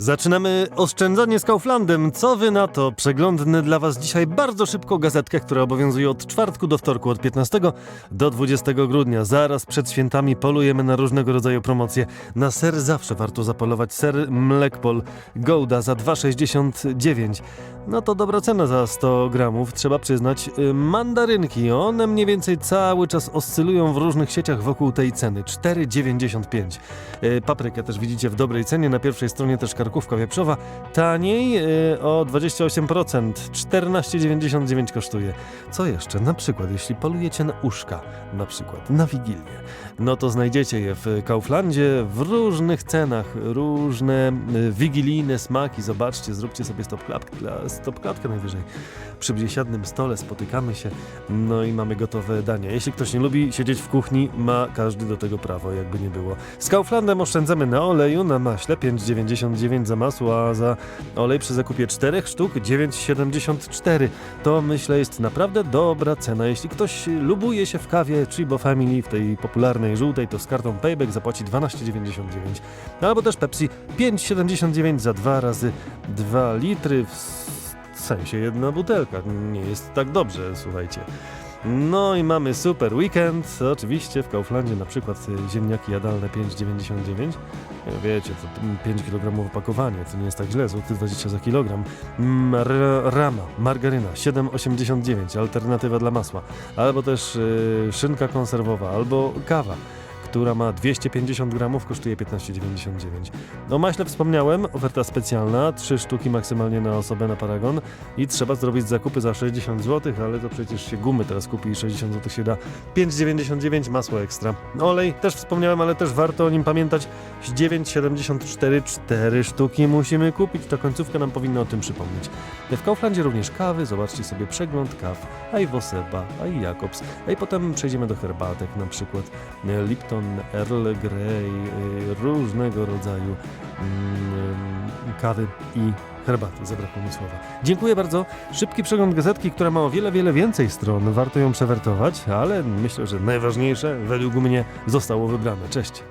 Zaczynamy oszczędzanie z Kauflandem. Co wy na to? Przeglądnę dla was dzisiaj bardzo szybko gazetkę, która obowiązuje od czwartku do wtorku, od 15 do 20 grudnia. Zaraz przed świętami polujemy na różnego rodzaju promocje. Na ser zawsze warto zapolować. Ser Mlekpol Gouda za 2,69. No to dobra cena za 100 gramów, trzeba przyznać. Y, Mandarynki, one mniej więcej cały czas oscylują w różnych sieciach wokół tej ceny. 4,95. Y, Paprykę też widzicie w dobrej cenie. Na pierwszej stronie też karkówka wieprzowa. Taniej y, o 28%. 14,99 kosztuje. Co jeszcze? Na przykład, jeśli polujecie na uszka, na przykład na Wigilię, no to znajdziecie je w Kauflandzie w różnych cenach, różne y, wigilijne smaki. Zobaczcie, zróbcie sobie stop klatkę, stop klatkę najwyżej. Przy biesiadnym stole spotykamy się, no i mamy gotowe dania. Jeśli ktoś nie lubi siedzieć w kuchni, ma każdy do tego prawo, jakby nie było. Z Kauflandem oszczędzamy na oleju, na maśle 5,99 za masło, a za olej przy zakupie 4 sztuk 9,74. To myślę jest naprawdę dobra cena. Jeśli ktoś lubuje się w kawie Chibo Family, w tej popularnej żółtej, to z kartą Payback zapłaci 12,99. Albo też Pepsi 5,79 za 2 razy 2 litry. W sensie jedna butelka. Nie jest tak dobrze, słuchajcie. No i mamy super weekend. Oczywiście w Kauflandzie na przykład ziemniaki jadalne 5,99. Wiecie, to 5 kg opakowanie, to nie jest tak źle, złoty 20 za kilogram. Mar rama, margaryna 7,89, alternatywa dla masła. Albo też y, szynka konserwowa, albo kawa która ma 250 gramów, kosztuje 15,99. O maśle wspomniałem, oferta specjalna, 3 sztuki maksymalnie na osobę na paragon i trzeba zrobić zakupy za 60 zł, ale to przecież się gumy teraz kupi i 60 zł się da. 5,99 masło ekstra. Olej też wspomniałem, ale też warto o nim pamiętać. 9,74 4 sztuki musimy kupić, ta końcówka nam powinna o tym przypomnieć. W Kauflandzie również kawy, zobaczcie sobie przegląd kaw, a i Woseba, a i Jakobs, a i potem przejdziemy do herbatek, na przykład e, Lipton, Earl Grey, y, różnego rodzaju mm, kawy i herbaty, zabrakło mi słowa. Dziękuję bardzo. Szybki przegląd gazetki, która ma o wiele, wiele więcej stron. Warto ją przewertować, ale myślę, że najważniejsze według mnie zostało wybrane. Cześć.